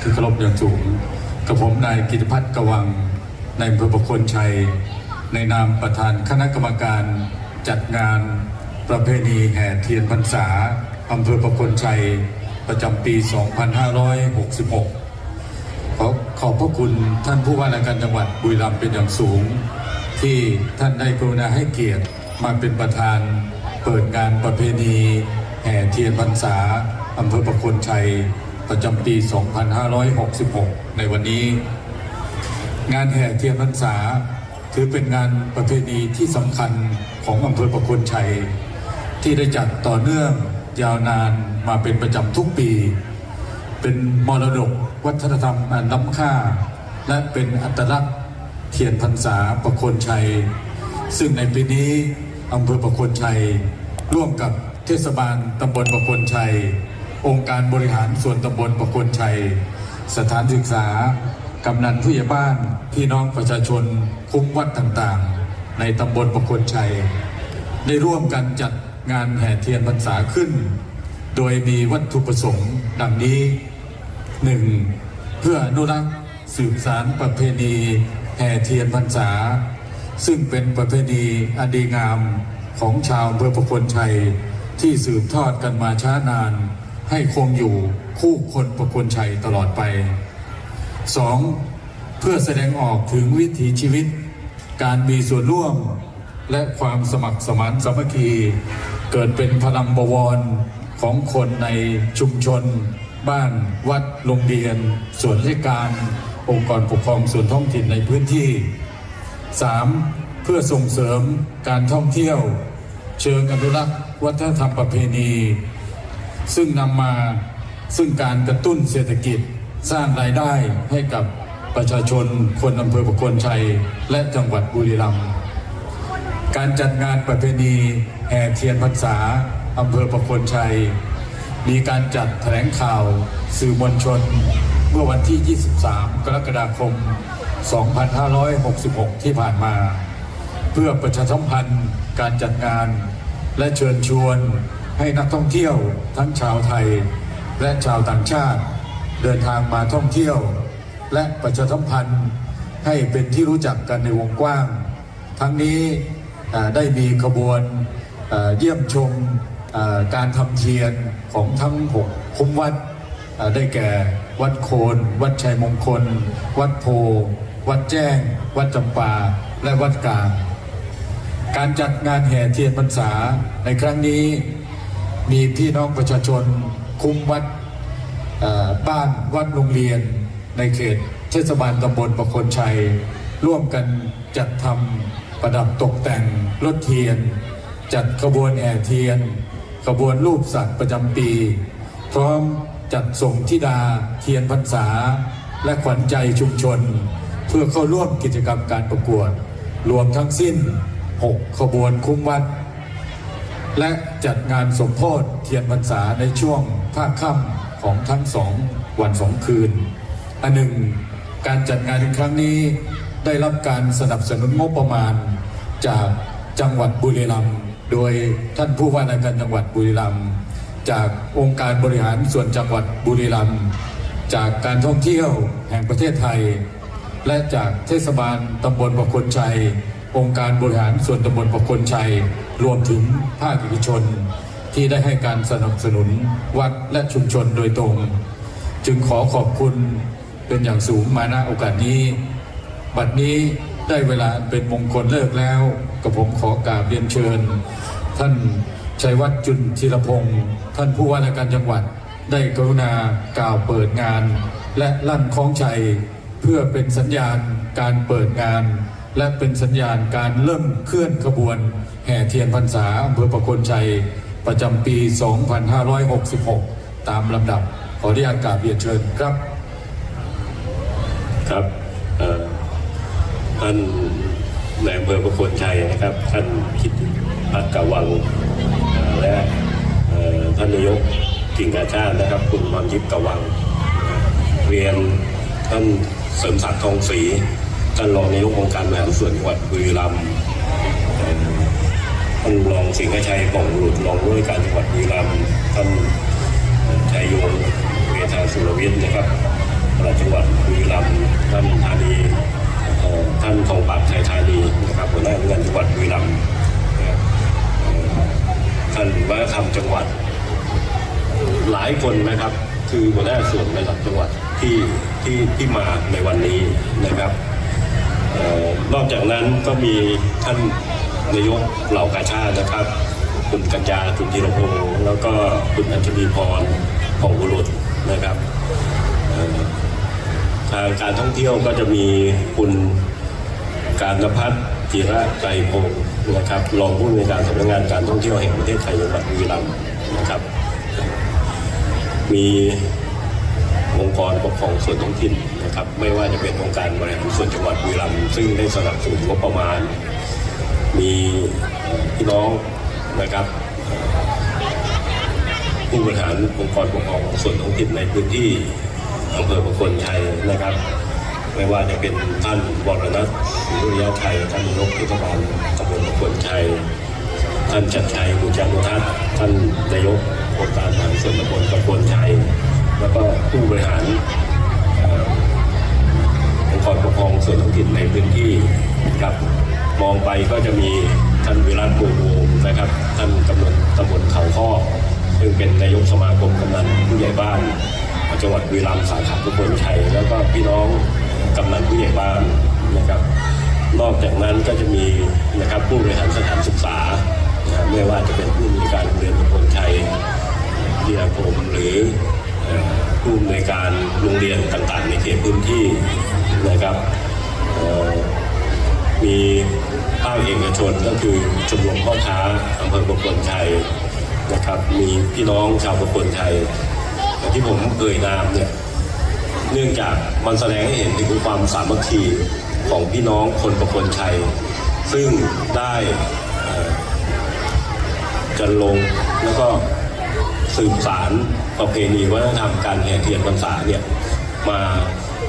อย่างสูง กับผมนายกิติพัฒน์กวังในอำเภอประคนชัย ในนามประธานคณะกรรมการจัดงานประเพณีแห่เทียนพรรษาอำเภอประคนชัยประจำปี 2566 ขอขอบพระคุณท่านผู้ว่าราชการจังหวัดบุรีรัมย์เป็นอย่างสูง ที่ท่านได้กรุณาให้เกียรติมาเป็นประธานเปิดงานประเพณีแห่เทียนพรรษาอำเภอประคนชัย ประจำปี 2566 ในวันนี้ งานแห่เทียนพรรษา ถือเป็นงานประเพณีที่สำคัญของอำเภอประโคนชัย ที่ได้จัดต่อเนื่องยาวนานมาเป็นประจำทุกปี เป็นมรดกวัฒนธรรมอันล้ำค่า และเป็นอัตลักษณ์เทียนพรรษาประโคนชัย ซึ่งในปีนี้อำเภอประโคนชัย ร่วมกับเทศบาลตำบลประโคนชัย องค์การบริหารส่วนตำบลประโคนชัย สถานศึกษา กำนันผู้ใหญ่บ้าน พี่น้องประชาชน คุ้มวัดต่างๆ ในตำบลประโคนชัย ได้ร่วมกันจัดงานแห่เทียนพรรษาขึ้น โดยมีวัตถุประสงค์ดังนี้หนึ่งเพื่ออนุรักษ์สืบสารประเพณีแห่เทียนพรรษา ซึ่งเป็นประเพณีอันดีงามของชาวอำเภอประโคนชัย ที่สืบทอดกันมาช้านาน ให้คงอยู่คู่คนประโคนชัยตลอดไป 2. เพื่อแสดงออกถึงวิถีชีวิต การมีส่วนร่วม และความสมัครสมานสามัคคี เกิดเป็นพลังบวรของคนในชุมชน บ้านวัดโรงเรียนส่วนราชการ องค์กรปกครองส่วนท้องถิ่นในพื้นที่ 3. เพื่อส่งเสริมการท่องเที่ยว เชิงอนุรักษ์ วัฒนธรรมประเพณี ซึ่งนำมาซึ่งการกระตุ้นเศรษฐกิจสร้างรายได้ให้กับประชาชนคนอำเภอประโคนชัย และจังหวัดบุรีรัมย์การจัดงานประเพณีแห่เทียนพรรษาอำเภอประโคนชัย มีการจัดแถลงข่าวสื่อมวลชน เมื่อวันที่ 23 กรกฎาคม 2566 ที่ผ่านมา เพื่อประชาสัมพันธ์การจัดงานและเชิญชวน ให้นักท่องเที่ยวทั้งชาวไทยและชาวต่างชาติ เดินทางมาท่องเที่ยว และประชาสัมพันธ์ให้เป็นที่รู้จักกันในวงกว้าง ทั้งนี้ได้มีขบวนเยี่ยมชมการทำเทียนของทั้งหกคุ้มวัดได้แก่วัดโคน วัดชัยมงคล วัดโพ วัดแจ้ง วัดจำปา และวัดกลาง การจัดงานแห่เทียนพรรษาในครั้งนี้ มีพี่น้องประชาชนคุ้มวัดบ้านวัดโรงเรียนในเขตเทศบาลตำบลประคนชัย ร่วมกันจัดทำประดับตกแต่งรถเทียน จัดขบวนแห่เทียน ขบวนรูปสัตว์ประจำปี พร้อมจัดส่งธิดาเทียนพรรษา และขวัญใจชุมชน เพื่อเข้าร่วมกิจกรรมการประกวด รวมทั้งสิ้น 6 ขบวนคุ้มวัด และจัดงานสมโพธิเทียนพรรษาในช่วงภาคค่ำของทั้งสองวันสองคืน อันหนึ่งการจัดงานในครั้งนี้ได้รับการสนับสนุนงบประมาณ จากจังหวัดบุรีรัมย์โดยท่านผู้ว่าราชการจังหวัดบุรีรัมย์จากองค์การบริหารส่วนจังหวัดบุรีรัมย์จากการท่องเที่ยวแห่งประเทศไทย และจากเทศบาลตำบลประคนชัย องค์การบริหารส่วนตำบลประคนชัย รวมถึงภาคเอกชนที่ได้ให้การสนับสนุนวัดและชุมชนโดยตรง จึงขอขอบคุณเป็นอย่างสูงมาณโอกาสนี้ บัดนี้ได้เวลาเป็นมงคลเลิกแล้วกับผมขอกราบเรียนเชิญ ท่านชัยวัฒน์จุนธีรพงศ์ท่านผู้ว่าราชการจังหวัด ได้กรุณากล่าวเปิดงาน และลั่นคล้องชัยเพื่อเป็นสัญญาณการเปิดงาน และเป็นสัญญาณการเริ่มเคลื่อนขบวน แห่เทียนพรรษาอำเภอประโคนชัยประจำปี 2566 ตามลำดับ ขออนุญาตกราบเรียนเชิญครับ ครับท่านนายอำเภอประโคนชัยนะครับ ท่านคิดพัฒน์กวังและท่านนายกกิ่งกาชาตินะครับ คุณพรยิบกวัง เรียนท่านเสริมศักดิ์ทองศรี ท่านรองนายกองค์การบริหารส่วนจังหวัดบุรีรัมย์ท่านรองสิงห์ชัยป่องหลุดรองผู้ว่าการจังหวัดบุรีรัมย์ท่านชัยโยงเวทาสุรวิทย์นะครับปลัดจังหวัดบุรีรัมย์ท่านธานีท่านทองปากไทยธานีนะครับหัวหน้าเงินจังหวัดบุรีรัมย์ท่านวัฒนธรรมจังหวัด หลายคนนะครับคือหัวหน้าส่วนระดับจังหวัดที่ที่ที่มาในวันนี้นะครับ นอกจากนั้นก็มีท่านนายกเหล่ากาชาตินะครับ คุณกัญญาคุณธีรพงศ์แล้วก็คุณอัญชลีพรผ่องบุรุษนะครับทางการท่องเที่ยวก็จะมีคุณการนพัฒน์จิระไกรพงศ์นะครับรองผู้อำนวยการสำนักงานการท่องเที่ยวแห่งประเทศไทยจังหวัดบุรีรัมย์นะครับ มี องค์กรปกครองส่วนท้องถิ่นนะครับ ไม่ว่าจะเป็นองค์การบริหารส่วนจังหวัดบุรีรัมย์ซึ่งได้สนับสนุนงบประมาณ มีพี่น้องนะครับผู้บริหารองค์กรปกครองส่วนท้องถิ่นในพื้นที่อำเภอประโคนชัยนะครับ ไม่ว่าจะเป็นท่านวรนัทศรีวิริยะชัยท่านนายกเทบาลตำบลประโคนชัยท่านชัดชัยบุญจันททัศน์ท่านนายกองค์การบริหารส่วนตำบลประโคนชัย ผู้บริหารองค์กรปกครองส่วนท้องถิ่นในพื้นที่นะครับมองไปก็จะมีท่านวิรัตโกโวนะครับท่านกำนันตำบลเขาข้อซึ่งเป็นนายกสมาคมกำนันผู้ใหญ่บ้านจังหวัดบุรีรัมย์สาขาทุกคนชัยแล้วก็พี่น้องกำนันผู้ใหญ่บ้านนะครับนอกจากนั้นก็จะมีนะครับผู้บริหารสถานศึกษาไม่ว่าจะเป็นผู้มีการเรียนทุกคนชัยวิทยาคมหรือ เอ่อผู้ในวยการโรงเรียนต่างๆ ในเขตพื้นที่นะครับมีภาคเอกชนก็คือชมรมพ่อค้าอำเภอประกลชัยนะครับ มีพี่น้องชาวประกลชัยที่ผมเอ่ยนามเนี่ยเนื่องจากมันแสดงให้เห็นถึงความสามัคคีของพี่น้องคนประคนชัย ซึ่งได้เอ่อจันลงแล้วก็สืบสาร ประเพณีวัฒนธรรมการแห่เทียนพรรษาเนี่ยมา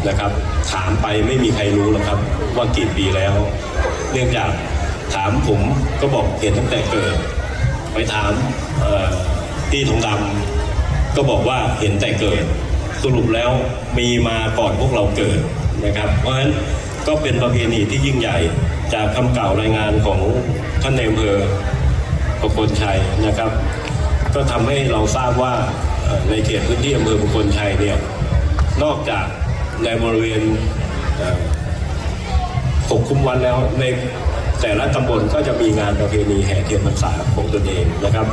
นะครับถามไปไม่มีใครรู้หรอกครับว่ากี่ปีแล้ว เนื่องจากถามผมก็บอกเห็นตั้งแต่เกิด ไปถามเอ่อพี่ทองดำก็บอกว่าเห็นแต่เกิด สรุปแล้วมีมาก่อนพวกเราเกิดนะครับ เพราะฉะนั้นก็เป็นประเพณีที่ยิ่งใหญ่จากคำกล่าวรายงานของท่านในอำเภอประโคนชัยนะครับ ก็ทำให้เราทราบว่า ในเขตพื้นที่อำเภอประโคนชัยเนี่ยนอกจากในบริเวณหกคุ้มวันแล้วในแต่ละตำบลก็จะมีงานประเพณีแห่เทียนพรรษาของตนเองนะครับ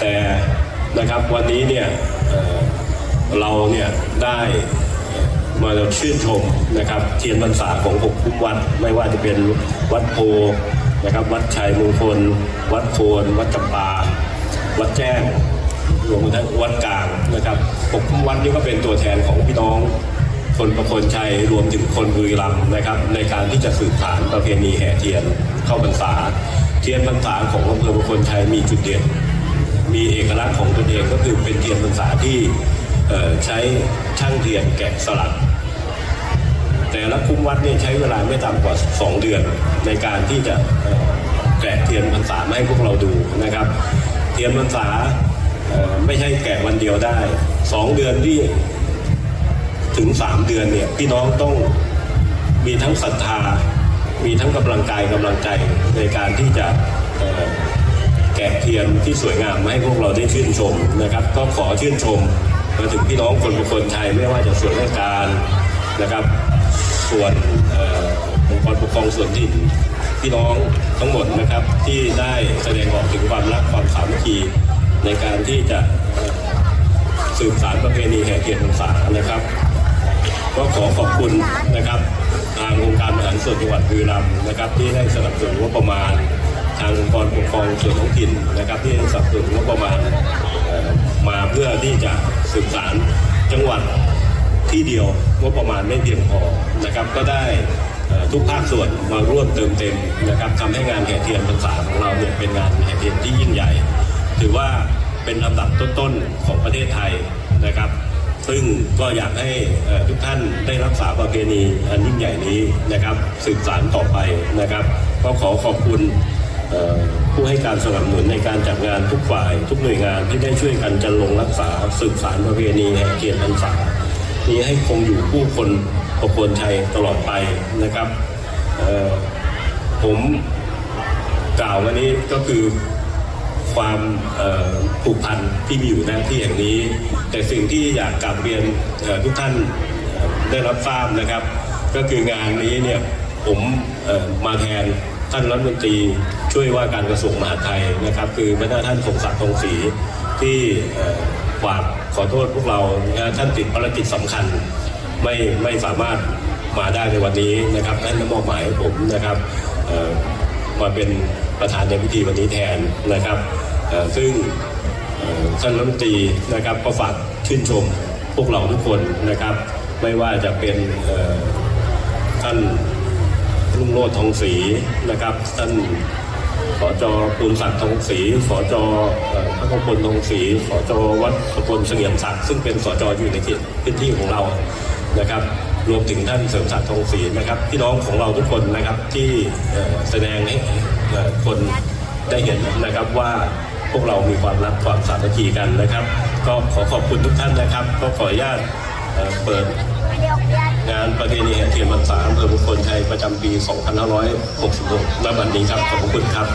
แต่นะครับวันนี้เนี่ยเราเนี่ยได้เอ่อมาชื่นชมนะครับเทียนพรรษาของหกคุ้มวัดไม่ว่าจะเป็นวัดโพนะครับ วัดชัยมงคล วัดโคนวัดจำปา วัดแจ้ง รวมทั้งวัดกลางนะครับหกคุ้มวัดนี่ก็เป็นตัวแทนของพี่น้องคนประคนชัยรวมถึงคนบุรีรัมย์นะครับ ในการที่จะสืบสานประเพณีแห่เทียนเข้าพรรษา เทียนพรรษาของอำเภอประคนชัยมีจุดเด่น มีเอกลักษณ์ของตนเองก็คือเป็นเทียนพรรษาที่ใช้ช่างเทียนแกะสลักแต่ละคุ้มวัดเนี่ยใช้เวลาไม่ต่ำกว่า 2 เดือน ในการที่จะแกะเทียนพรรษาให้พวกเราดูนะครับ เทียนพรรษา ไม่ใช่แกะวันเดียวได้2เดือนที่ถึง3เดือนเนี่ยพี่น้องต้องมีทั้งศรัทธา มีทั้งกำลังกายกำลังใจในการที่จะแกะเทียนที่สวยงามมาให้พวกเราได้ชื่นชมนะครับ ก็ขอชื่นชมมาถึงพี่น้องคนบุคคลไทยไม่ว่าจะส่วนราชการนะครับ ส่วนองค์กรปกครองส่วนถิ่พี่น้องทั้งหมดนะครับที่ได้แสดงออกถึงความรักความสามัคคี ในการที่จะสืบสารประเพณีแห่เทียนพรรษานะครับ ก็ขอขอบคุณนะครับ ทางองค์การบริหารส่วนจังหวัดบุรีรัมย์นะครับ ที่ได้สนับสนุนงบประมาณ ทางองค์กรปกครองส่วนท้องถิ่นนะครับ ที่ได้สนับสนุนงบประมาณมาเพื่อที่จะสืบสารจังหวัดที่เดียวงบประมาณไม่เพียงพอนะครับ ก็ได้ทุกภาคส่วนมาร่วมเติมเต็มนะครับทำให้งานแห่เทียนพรรษาของเราเนี่ยเป็นงานแห่เทียนที่ยิ่งใหญ่ ถือว่าเป็นลำดับต้นๆของประเทศไทยนะครับ ซึ่งก็อยากให้ทุกท่านได้รักษาประเพณีอันยิ่งใหญ่นี้นะครับสืบสานต่อไปนะครับก็ขอขอบคุณผู้ให้การสนับสนุนในการจัดงานทุกฝ่าย ทุกหน่วยงานที่ได้ช่วยกันจันลงรักษาสืบสารประเพณีแห่เทียนพรรษานี้ให้คงอยู่คู่คนประคนชัยตลอดไปนะครับผมกล่าววันนี้ก็คือ ความผูกพันที่มีอยู่หน้าที่แห่งนี้ แต่สิ่งที่อยากกลับเรียนทุกท่านได้รับทราบนะครับ ก็คืองานนี้เนี่ยผมมาแทนท่านรัฐมนตรีช่วยว่าการกระทรวงมหาดไทยนะครับ คือพระท่านสมศักดิ์ทองศรีที่ฝากขอโทษพวกเราท่านติดภารกิจสำคัญไม่ไม่สามารถมาได้ในวันนี้นะครับท่านมอบหมายให้ผมนะครับมาเป็น ประธานในพิธีวันนี้แทนนะครับซึ่งท่านรัฐมนตรีนะครับก็ฝากชื่นชมพวกเราทุกคนนะครับ ไม่ว่าจะเป็นท่านลุงโรดทองศรีนะครับ ท่านสจปูนศักดิ์ทองศรีสจพระกพลทองศรีสจวัดสกลเสงี่ยมศักดิ์ซึ่งเป็นสจอยู่ในเขตพื้นที่ของเรานะครับ รวมถึงท่านเสริมศักดิ์ทองศรีนะครับพี่น้องของเราทุกคนนะครับที่แสดงให้ คนได้เห็นนะครับว่าพวกเรามีความรักความสามัคคีกันนะครับ ก็ขอขอบคุณทุกท่านนะครับ ก็ขออนุญาตเอ่อเปิดงานประเพณีแห่เทียนพรรษาอำเภอบุคคลชัยประจำปี 2566ณบัดนี้ครับ ขอบพระคุณครับ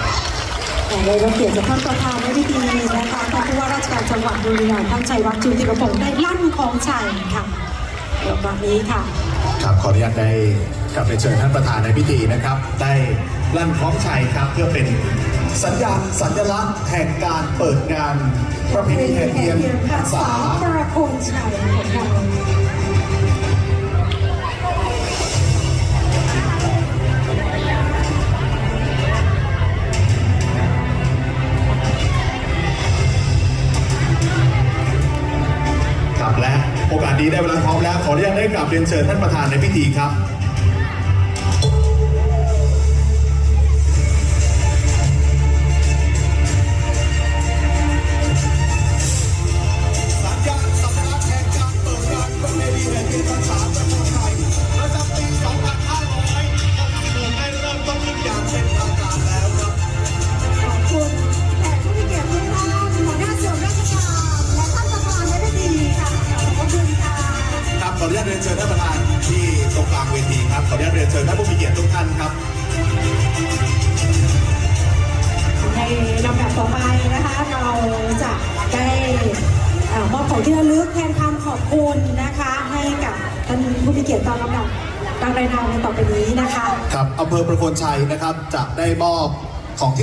ในรับเกียรติจากท่านประธานในพิธีนะคะท่านผู้ว่าราชการจังหวัดบุรีรัมย์ท่านชัยวัฒน์จุติประพงศ์ได้ลั่นของชัยค่ะในโอกาสนี้ค่ะ ครับขออนุญาตได้กลับไปเชิญท่านประธานในพิธีนะครับ ได้ ลั่นคล้องชัยครับเพื่อเป็นสัญญาณสัญลักษณ์แห่งการเปิดงาน ประเพณีแห่เทียนพรรษาประคนชัยของเราครับและโอกาสนี้ได้เวลาพร้อมแล้ว ขออนุญาตได้กลับเรียนเชิญท่านประธานในพิธีครับ เรียนเชิญท่านผู้มีเกียรติทุกท่านครับ ในลำดับต่อไปนะคะเราจะได้เอ่อมอบของที่ระลึกแทนคำขอบคุณนะคะ ให้กับท่านผู้มีเกียรติตามลำดับตามรายนามในต่อไปนี้นะคะ ครับอำเภอประโคนชัยนะครับจะได้มอบของที่